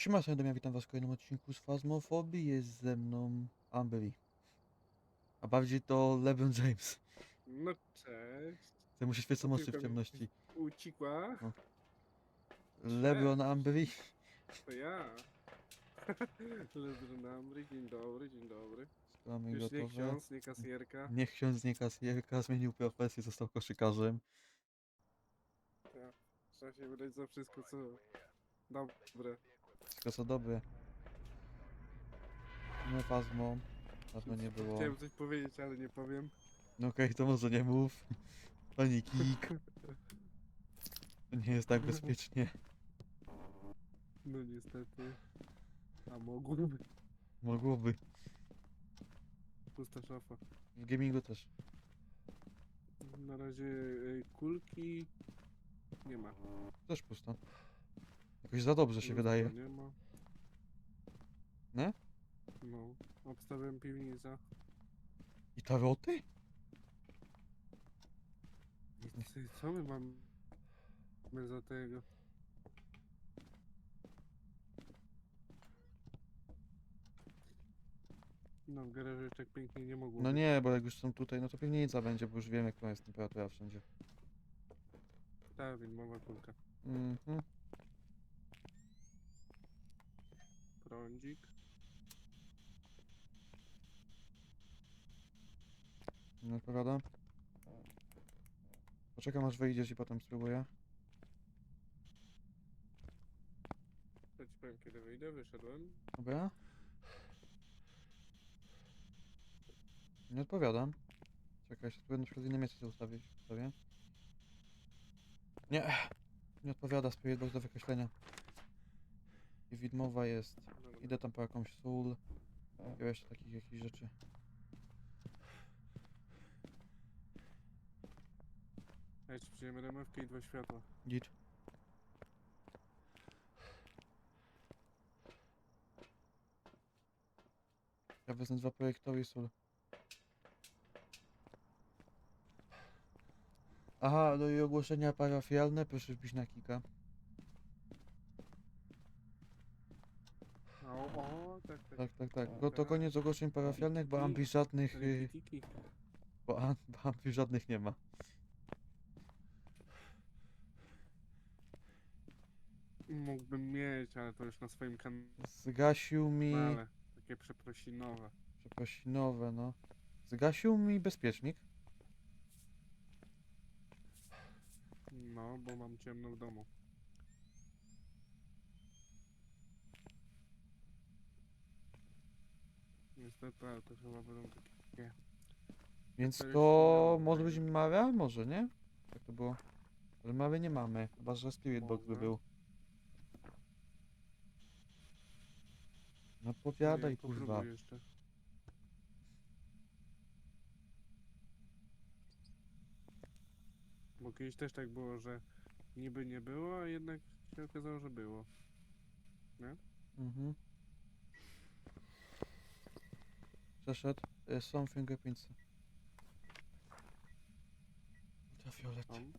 Siema, ja witam was w kolejnym odcinku z Fazmofobii. Jest ze mną Amberly. A bardziej to LeBron James. No cześć. Temu się świecą oczy w ciemności. Ucikła? No. LeBron Amberly. To ja. Lebronambry, dzień dobry, dzień dobry. Mamy Już nie gotowe. ksiądz, nie kasjerka. Niech ksiądz nie kasjerka, zmienił profesję, został koszykarzem. Ja. Trzeba się wydać za wszystko, co dobre. Wszystko co dobre. No Fazmo. Fazmo nie było. Chciałem coś powiedzieć, ale nie powiem. No okej, to może nie mów. Pani Kik. To nie jest tak bezpiecznie. No niestety. A mogłoby. Mogłoby. Pusta szafa. W gamingu też. Na razie y, kulki nie ma. Też pusto. Jakoś za dobrze się wydaje. Nie ma. Nie? No. Obstawiam piwnica. I taroty? I co- Co my mamy za tego? No, w garażu jeszcze tak pięknie nie mogło No być. nie, bo jak już są tutaj, no to piwnica będzie, bo już wiem jaka jest temperatura wszędzie. Tak, więc mała kulka. Mhm. Prądzik. Nie odpowiada. Poczekam aż wyjdziesz i potem spróbuję. To ci powiem kiedy wyjdę, wyszedłem. Dobra. Nie odpowiadam. Czekaj, jeszcze tu na przykład inne miejsce ustawić. Ustawię. Nie. Nie odpowiada Box do wykreślenia. I widmowa jest. Idę tam po jakąś sól. I jeszcze takich jakichś rzeczy. A jeszcze przyjmiemy remówkę i dwa światła. Git. Ja wezmę dwa projektory i sól. Aha, no i ogłoszenia parafialne, proszę wbić na kika. O, o, tak, tak. Tak, to koniec ogłoszeń parafialnych, bo Ambi żadnych, y, bo, Am- bo Ambi żadnych nie ma. Mógłbym mieć, ale to już na swoim Zgasił mi, kanale. Takie przeprosinowe. przeprosinowe, no. Zgasił mi bezpiecznik. No, bo mam ciemno w domu. Niestety, ale to chyba będą takie... Więc To może być. Mara? Może, nie? Jak to było? Ale Mary nie mamy, chyba że Spirit Box by Może. był. No powiadaj, Nie, kurwa. popróbuj jeszcze. Bo kiedyś też tak było, że niby nie było, a jednak się okazało, że było. Mhm. Przeszedł. Y, Są fingerprintsy. Ultrafiolet. Tam.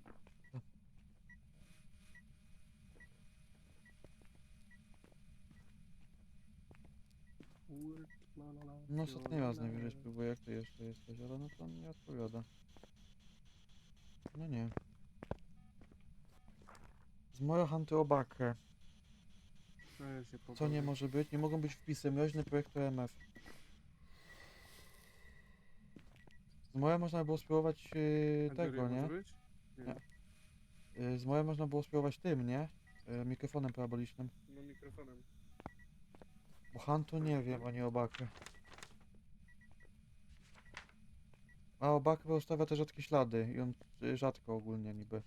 No ostatni raz la, la, najwyżej spróbuję, jak ty jeszcze jesteś, ale no to nie odpowiada. No nie. Z moją antyobakę. A ja się Co nie może być? Nie mogą być wpisy mroźny projektu MF. Z moja można było spróbować yy, A tego, nie? Nie. Yy, z moja można było spróbować tym, nie? Yy, mikrofonem parabolicznym. No mikrofonem. Bo Hantu nie wiem, ani obakę. A obakę ustawia te rzadkie ślady i on y, rzadko ogólnie niby.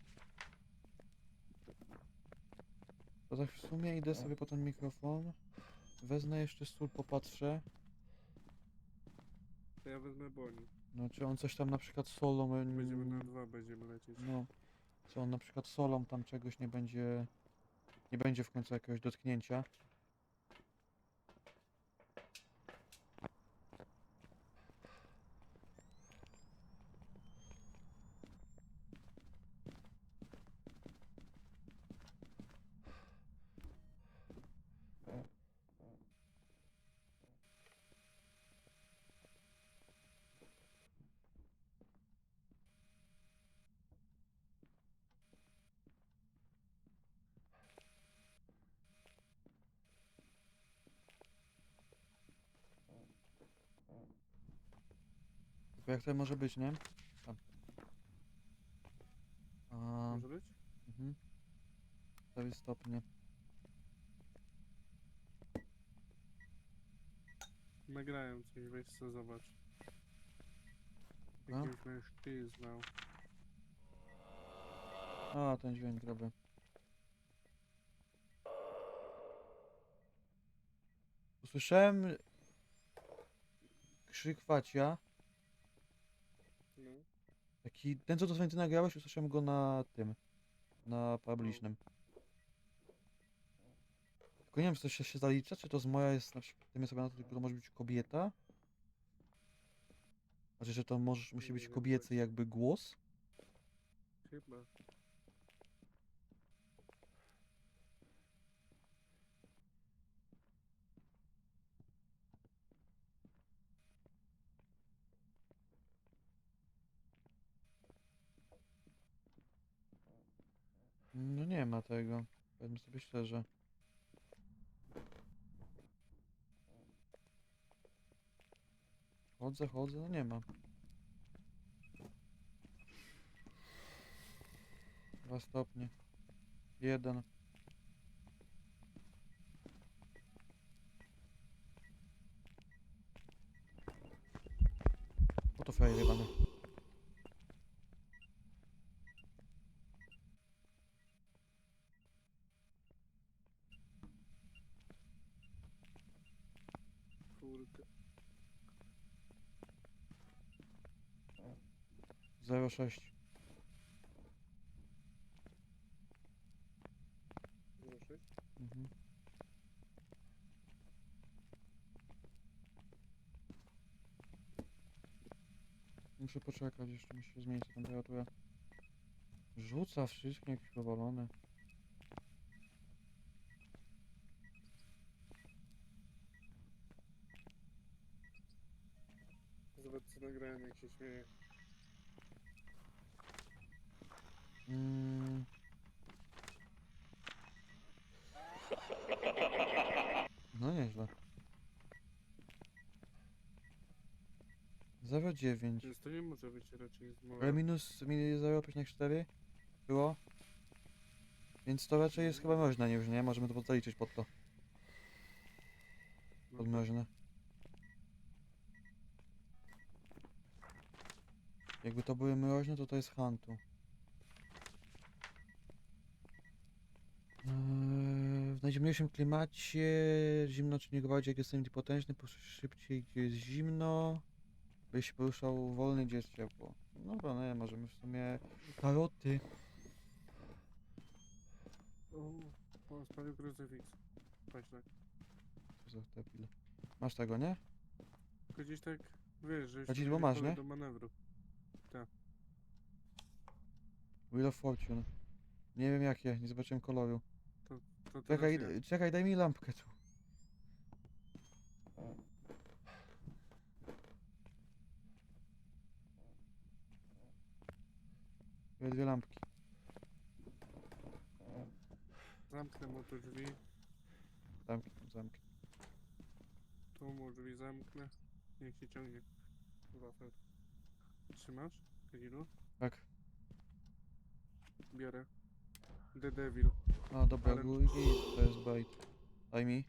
To tak w sumie idę sobie po ten mikrofon. Wezmę jeszcze sól, popatrzę. To ja wezmę boni. No, czy on coś tam na przykład solą. Będziemy na dwa, będziemy lecieć. No. Czy on na przykład solą tam czegoś nie będzie. Nie będzie w końcu jakiegoś dotknięcia. Jak to może być, nie? Tam. A, Może być? mhm. Cztery stopnie. Nagrałem coś, weź co zobacz. No. Jakimś mężczyzną. A, ten dźwięk, dobra. Usłyszałem krzyk Wacia. Taki, ten co dosłownie ty nagrałeś, usłyszałem go na tym, na publicznym. Tylko nie wiem, czy to się, się zalicza, czy to z moja jest na przykład, tym sobie na to, tylko to może być kobieta? Znaczy, że to może, musi być kobiecy jakby głos? Chyba. No nie ma tego, powiem sobie szczerze. Chodzę, chodzę, no nie ma. Dwa stopnie. Jeden. Oto frajer jebany. Kurde. 0,6. Proszę. Mhm. Muszę poczekać, jeszcze musi się zmienić temperatura. Rzuca wszystkie jakieś powalone. Zobacz co nagrałem, jak się śmieje. Mm. No nieźle. 0,9. Więc to nie może być raczej z Ale minus minus 0,4 było. Więc to raczej jest chyba mroźne już, nie? Możemy to zaliczyć pod to. No Pod tak. mroźne. Jakby to były mroźne, to to jest Hantu. Eee, w najzimniejszym klimacie zimno czy nie gwałci, jak jest ten potężny, poruszaj się szybciej, gdzie jest zimno. Byś się poruszał wolny, gdzie jest ciepło. No Dobra, no nie, możemy w sumie... Karoty! O, spalił krucyfiks. Tak. Debil. Masz tego, nie? Tylko gdzieś tak, wiesz, że Kadzidło mieli masz, nie? do manewru. Wheel of Fortune. Nie wiem jakie, nie zobaczyłem koloru. To teraz Czekaj, czekaj, daj mi lampkę tu. Były dwie lampki. Zamknę mu tu drzwi. Zamki, zamki. Tu mu drzwi zamknę. Niech się ciągnie. Wafel. Trzymasz? Kadzilu? Tak. Biorę. The Devil. A dobra, Ale- góry to jest bait. Daj mi.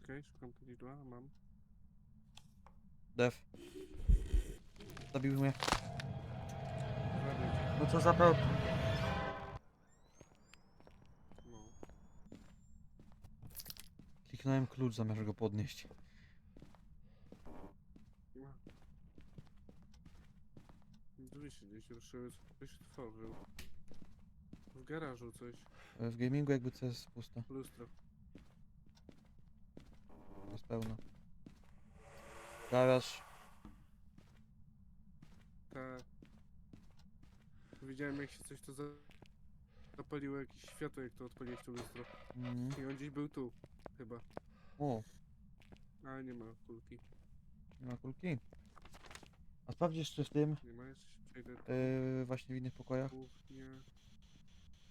Czekaj, szukam a mam. Def. Zabił mnie. Zabić. No co za pro... No. Kliknąłem klucz zamiast go podnieść. No. Drzwi się gdzieś ruszyły, ktoś tworzył. W garażu coś. E, W gamingu jakby co jest pusto. Lustro. Jest pełno. Garaż. Ta... Widziałem jak się coś to za... zapaliło jakieś światło jak to odpaliłeś to lustro. Mhm. I on gdzieś był tu. Chyba. O, Ale nie ma kulki. nie ma kulki. A sprawdź jeszcze w tym, Nie ma jeszcze. Yy, właśnie w innych pokojach. Kuchnia.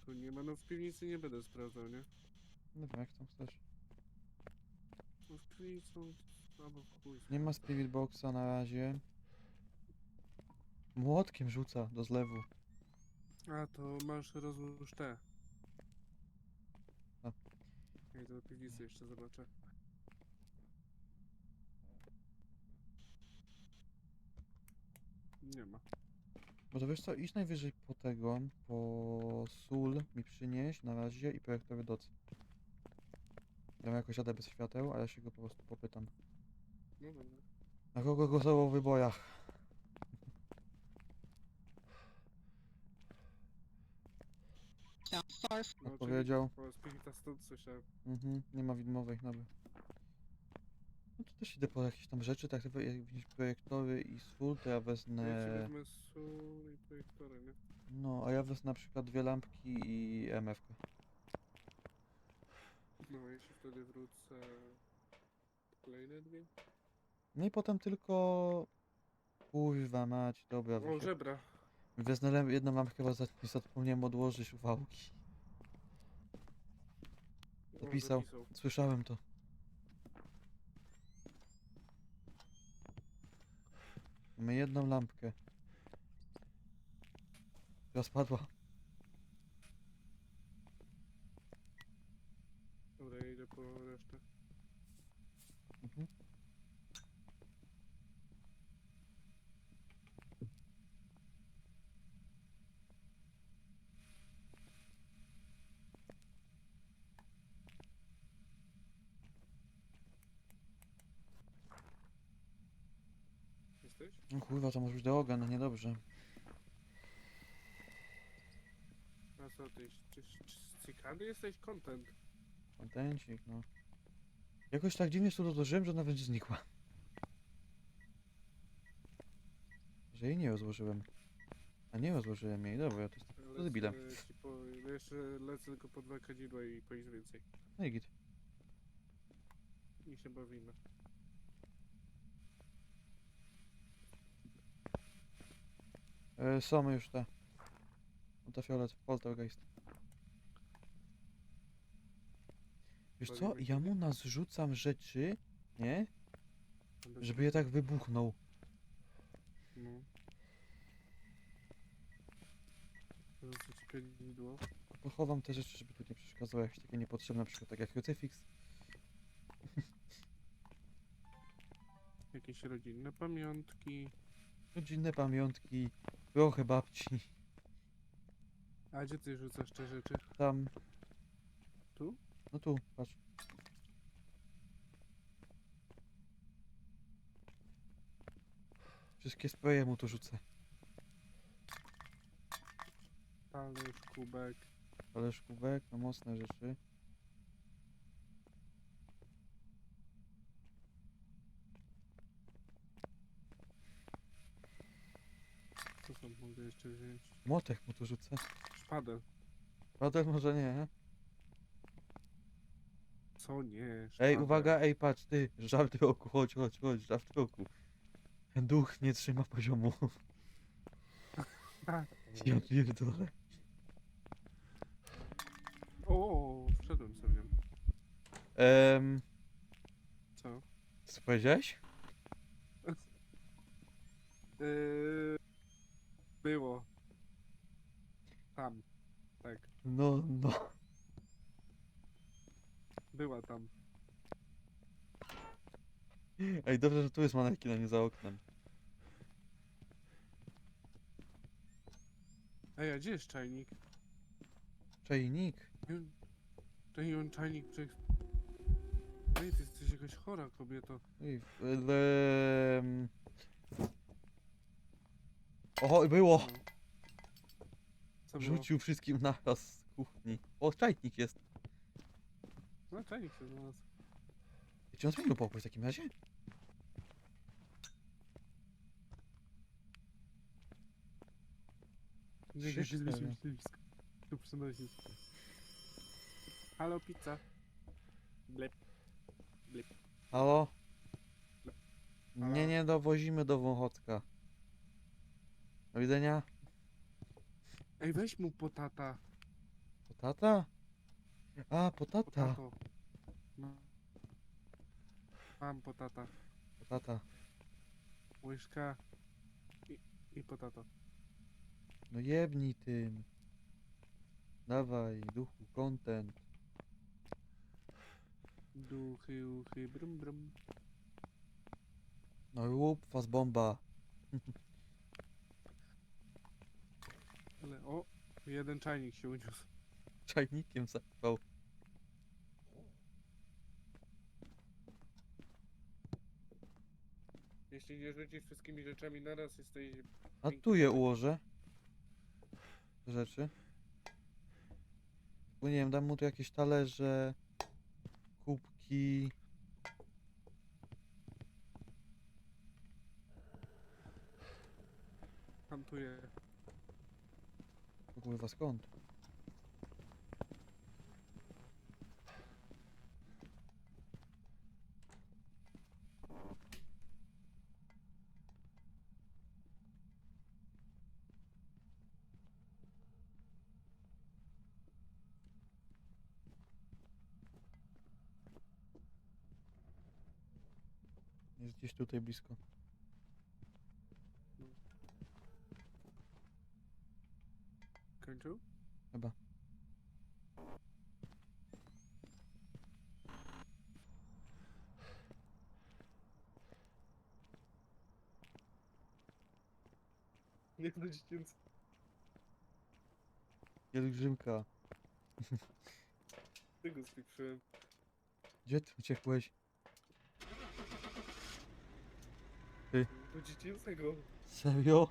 Tu nie ma, no w piwnicy nie będę sprawdzał, nie? Nie wiem jak tam chcesz. No w piwnicy albo w chuj. Nie ma Spirit Boxa na razie. Młotkiem rzuca do zlewu. A, to masz rozłóż te. A. Ja idę do piwnicy jeszcze zobaczę. Nie ma. Bo to wiesz co, idź najwyżej po tego, po sól mi przynieś na razie i projektowy doc. Ja mam jakoś jadę bez świateł, a ja się go po prostu popytam. No dobra. Na kogo głosował w wybojach? No, czyli Odpowiedział. Po Spirita stąd słyszałem. Mhm, nie ma widmowej, dobra. No to też idę po jakieś tam rzeczy, tak jak widzisz projektory i sól, to ja Ja wezmę... ci wezmę sól i projektory, nie? No, a ja wezmę na przykład dwie lampki i MF. -kę. No, jeśli wtedy wrócę... Kolejne dwie? No i potem tylko... Kurwa mać, dobra, O, wysie- żebra. wezmę jedną lampkę, chyba za- zapomniałem odłożyć uwałki. Zapisał. zapisał. Słyszałem to. Mamy jedną lampkę. Która spadła. Dobra, ja idę po resztę. Mhm. Jesteś? No kurwa, to może być droga, no niedobrze. A co ty? Czy, czy, cykady jesteś? Content. Kontencik, no. Jakoś tak dziwnie się tu że nawet znikła. Że jej nie rozłożyłem. A nie rozłożyłem jej, dobra, to jest... Z- Ci po, jeszcze lecę tylko po dwa kadzidła i po nic więcej. No i git. I się bawimy. E, są już te. Ultrafiolet, poltergeist. Wiesz co, ja mu nazrzucam rzeczy, nie? Żeby je tak wybuchnął. No. Rzucę ci kadzidło. Pochowam te rzeczy, żeby tu nie przeszkadzało jakieś takie niepotrzebne, na przykład tak jak krucyfiks. Jakieś rodzinne pamiątki. Rodzinne pamiątki, trochę babci. A gdzie ty rzucasz te rzeczy? Tam. Tu? No tu, patrz. Wszystkie spreje mu tu rzucę. Talerz, kubek. Talerz kubek, no mocne rzeczy. Co tam mogę jeszcze wziąć? Młotek mu tu rzucę. Szpadę. Padel może nie. Co nie? Ej, Szpadę. uwaga, ej, patrz, ty, żart roku, chodź, chodź, chodź, żart roku. Ten duch nie trzyma poziomu. A. Ja pierdolę. O, wszedłem sobie. Ehm, Co? co powiedziałeś? Yy, było. Tam. Tak. No, no. Była tam. Ej, dobrze, że tu jest manekin, a nie za oknem. Ej, a gdzie jest czajnik? Czajnik. Nie- Ten on czajnik prze... Ej, ty jesteś jakaś chora kobieto. Ej, w- em, Oho, było! No. Co było? Rzucił wszystkim naraz z kuchni. O, czajnik jest. No czajnik się znalazł. Czy on zmienił pokój w takim razie? Nie, Trzy, jak cztery. blisko. Tu przynosić. Halo, pizza. Blep. Halo? Halo? Nie, nie dowozimy do Wąchocka. Do widzenia. Ej, weź mu potata. Potata? A, potata. Potato. No. Mam potata. Potata. Łyżka. I, I potato. No jebnij tym. Dawaj, duchu, content. Duchy, uchy, brum, brum. No i łup, was bomba. Ale o, jeden czajnik się uniósł. Czajnikiem zapał. Jeśli nie rzucisz wszystkimi rzeczami naraz, jesteś... A tu je ułożę. Rzeczy. Bo nie wiem, dam mu tu jakieś talerze, kubki. Hantuję. Kurwa, skąd? Jest gdzieś tutaj blisko. Kończył? Chyba. Nie do dziecięcy. Pielgrzymka. Ty go spieprzyłem. Gdzie ty uciekłeś? Do dziecięcego. Serio?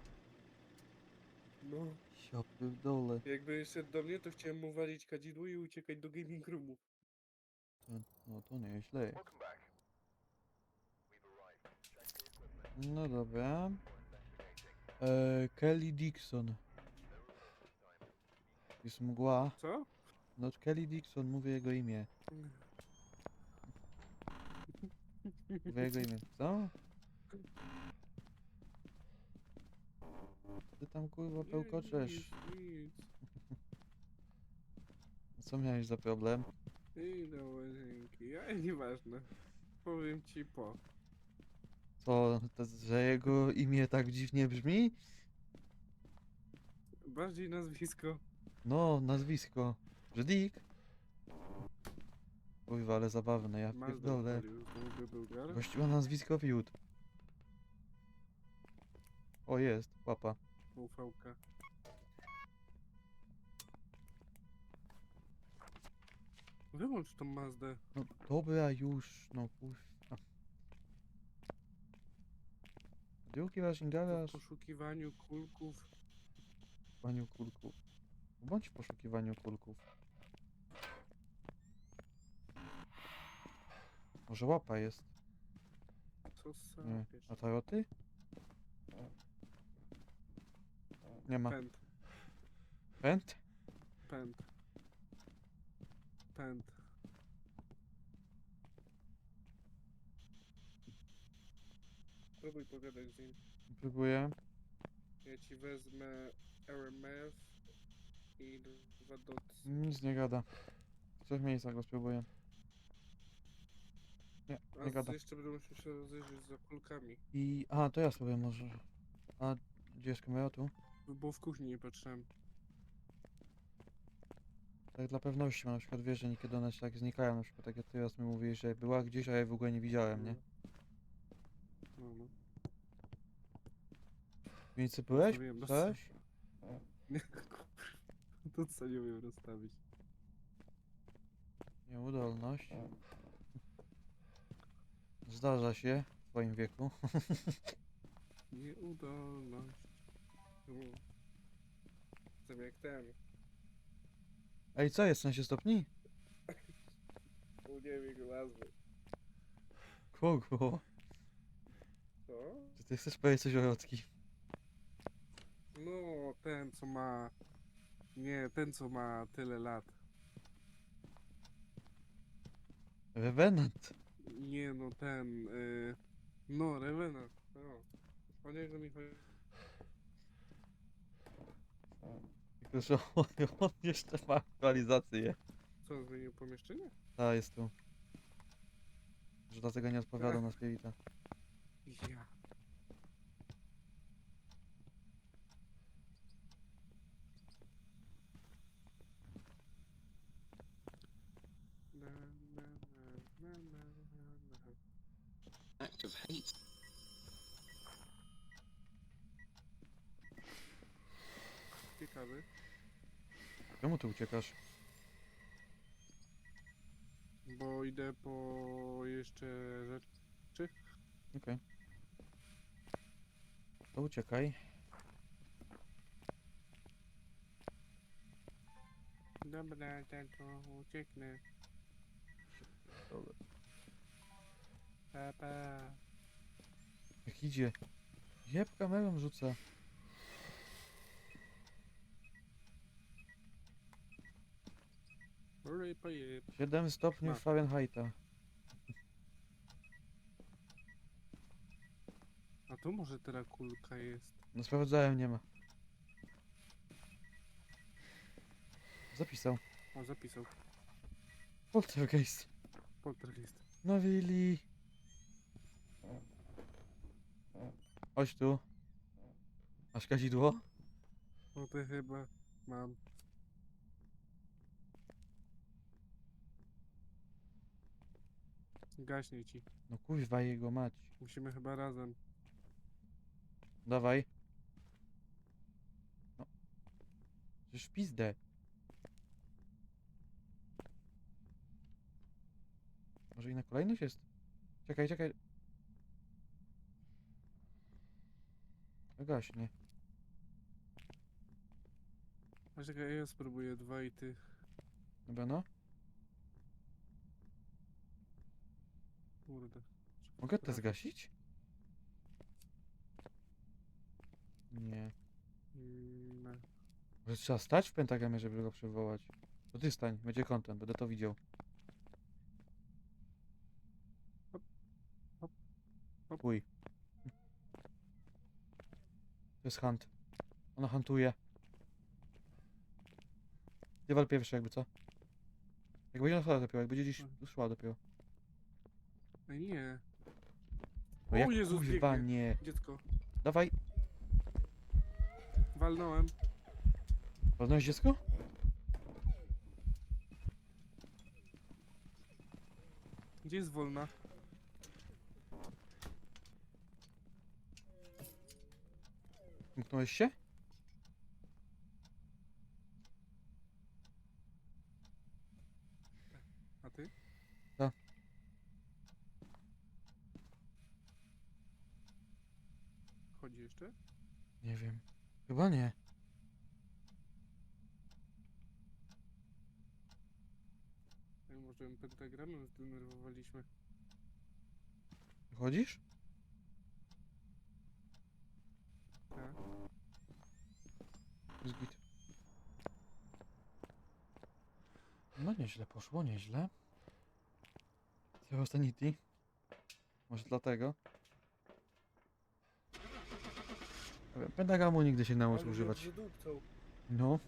No. Ja pierdolę. Jakby szedł do mnie, to chciałem mu walić kadzidło i uciekać do gaming roomu. To, no to nieźle. No dobra. E, Kelly Dixon. Jest mgła. Co? No Kelly Dixon, mówię jego imię. Mówię jego imię. Co? Ty tam kurwa pełkoczesz. Nic, nic. Co miałeś za problem? I do łazienki. Ja nieważne. Powiem ci po. Co, to, że jego imię tak dziwnie brzmi? Bardziej nazwisko. No, nazwisko. Że Dick? Kurwa, ale zabawne, ja Mazda pierdolę. Gościu ma nazwisko Fiut. O, jest, łapa. Ufałka. Wyłącz tą Mazdę. No dobra już, no kurwa. Drugi raz W garaż, poszukiwaniu kulków. w poszukiwaniu kulków. Bądź w poszukiwaniu kulków. Może łapa jest? Co Nie. sapiesz? A taroty? Nie ma. Pęd. Pęd? Pęd. Pęd. Spróbuj pogadać z nim. Próbuję. Ja ci wezmę RMF i dwa dotsy. Nic nie gada. W trzech miejscach go spróbuję. Nie, nie A gada. z- jeszcze będę musiał się rozejrzeć za kulkami. I... A, to ja sobie może. A, gdzie jest kamera tu? Bo w kuchni nie patrzyłem. Tak dla pewności, bo na przykład wiesz, że niekiedy one się tak znikają, na przykład tak jak teraz mi mówiłeś, że była gdzieś, a ja jej w ogóle nie widziałem, nie? No, no. W piwnicy byłeś? Zostawiłem roz- Coś? Nie, kurwa. To co nie umiem rozstawić. Nieudolność. Zdarza się w twoim wieku. Nieudolność. Mm. Jestem jak ten. Ej, co jest 16 stopni? U nie wiem jego nazwy. Kogo? Co? Czy ty chcesz powiedzieć coś o Jocki? No, ten co ma... Nie, ten co ma tyle lat. Revenant. Nie no, ten... Y... No, Revenant. No. O niego mi chodzi. Już on, on jeszcze ma aktualizację. Co, zmienił pomieszczenie? Ta jest tu. Że dlatego nie odpowiadam tak. na spiewita. Ja. Na, na, na, Czemu ty uciekasz? Bo idę po jeszcze rzeczy. Okej. To uciekaj. Dobra, tato, ucieknę. Dobra. Pa, pa. Jak idzie? Jeb kamerą rzuca. Oj, pojeb. 7 stopni Masz. Fahrenheita. A tu może teraz kulka jest. No sprawdzałem, nie ma. Zapisał. O, zapisał. Poltergeist. Poltergeist. No Willy. Chodź tu. Masz kazidło? No to chyba mam. Gaśnie ci. No kuźwa jego mać. Musimy chyba razem. Dawaj. No. Przecież w pizdę. Może i na kolejność jest? Czekaj, czekaj. Gaśnie. A czekaj, ja spróbuję dwa i ty. Dobra, no. Kurde. Mogę te Trafię. zgasić? Nie. Mm, nie. Może trzeba stać w pentagramie, żeby go przywołać. To ty stań, będzie content, będę to widział. Hop. Uj. To jest hunt. Ona huntuje. Ty wal pierwszy jakby, co? Jak będzie na dopiero, jak będzie dziś Mhm. szła dopiero. Ej, nie. No O jak Jezus, kurwa biegnie. nie. Dziecko. Dawaj. Walnąłem. Walnąłeś dziecko? Gdzie jest wolna? Zamknąłeś się? A ty? Tak. Chodzi jeszcze? Nie wiem. Chyba nie. Ej, może ją pentagramem zdenerwowaliśmy. Chodzisz? Tak. Git. No nieźle poszło, nieźle. Zero sanity. Może dlatego. Pentagramu nigdy się naucz używać. No.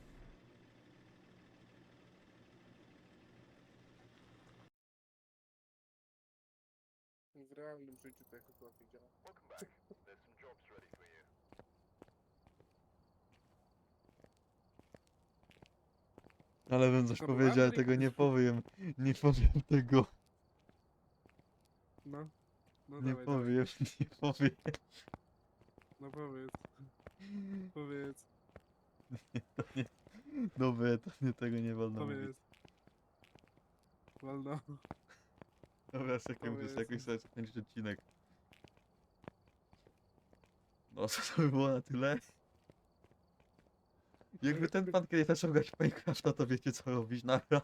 W realnym życiu to jakoś łatwiej działa. Ale bym coś powiedział, ale Andrzej? tego nie powiem. Nie powiem tego. No. No Nie dawaj, powiem, nie powiem. Dawaj. No powiedz. Powiedz. Nie. Dobra, to nie tego nie wolno mówić. Powiedz. Walno. Dobra, czekaj, muszę Powiedz. jakoś sobie skończyć odcinek. No, co to by było na tyle? Jakby ten pan kiedyś zaczął grać w Minecrafta, to wiecie co robić, nara.